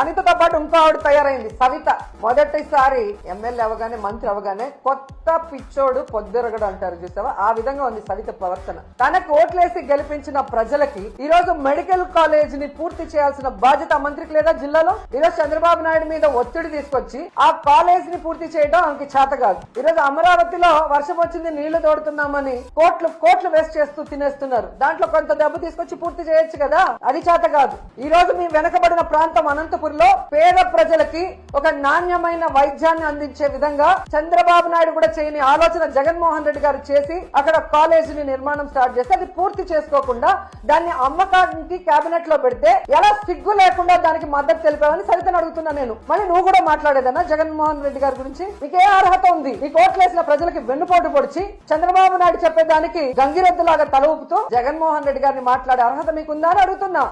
అనితతో పాటు ఇంకో ఆవిడ తయారైంది. సవిత మొదటిసారి ఎమ్మెల్యే అవగానే మంత్రి అవగానే కొత్త పిచ్చోడు పొద్దురగడు అంటారు చూసావా? ఆ విధంగా ఉంది సవిత ప్రవర్తన. తనకు ఓట్లేసి గెలిపించిన ప్రజలకి ఈ రోజు మెడికల్ కాలేజ్ని పూర్తి చేయాల్సిన బాధ్యత మంత్రికి లేదా జిల్లాలో? ఈ రోజు చంద్రబాబు నాయుడు మీద ఒత్తిడి తీసుకొచ్చి ఆ కాలేజ్ని పూర్తి చేయడం ఆమెకి చేత కాదు. ఈ రోజు అమరావతిలో వర్షం వచ్చింది నీళ్ళు తోడుతున్నామని కోట్లు కోట్లు వేస్ట్ చేస్తూ తినేస్తున్నారు. దాంట్లో కొంత డబ్బు తీసుకొచ్చి పూర్తి చేయొచ్చు కదా? అది చేత కాదు. ఈ రోజు మీ వెనకబడిన ప్రాంతం అనంతపురంలో పేద ప్రజలకి ఒక నాణ్యమైన వైద్యాన్ని అందించే విధంగా చంద్రబాబు నాయుడు కూడా చేయని ఆలోచన జగన్మోహన్ రెడ్డి గారు చేసి అక్కడ కాలేజీని నిర్మాణం స్టార్ట్ చేసి అది పూర్తి చేసుకోకుండా దాన్ని అమ్మకానికి కేబినెట్లో పెడితే ఎలా సిగ్గు లేకుండా దానికి మద్దతు తెలిపావని సరితను అడుగుతున్నా నేను. మళ్ళీ నువ్వు కూడా మాట్లాడేదన్నా జగన్మోహన్ రెడ్డి గారి గురించి? నీకే అర్హత ఉంది? ఈ కోట్లేసిన ప్రజలకి వెన్నుపోటు పొడిచి చంద్రబాబు నాయుడు చెప్పేదానికి గంగిరెద్దులాగా తల ఊపుతూ జగన్మోహన్ రెడ్డి గారిని మాట్లాడే అర్హత మీకుందా అని అడుగుతున్నా.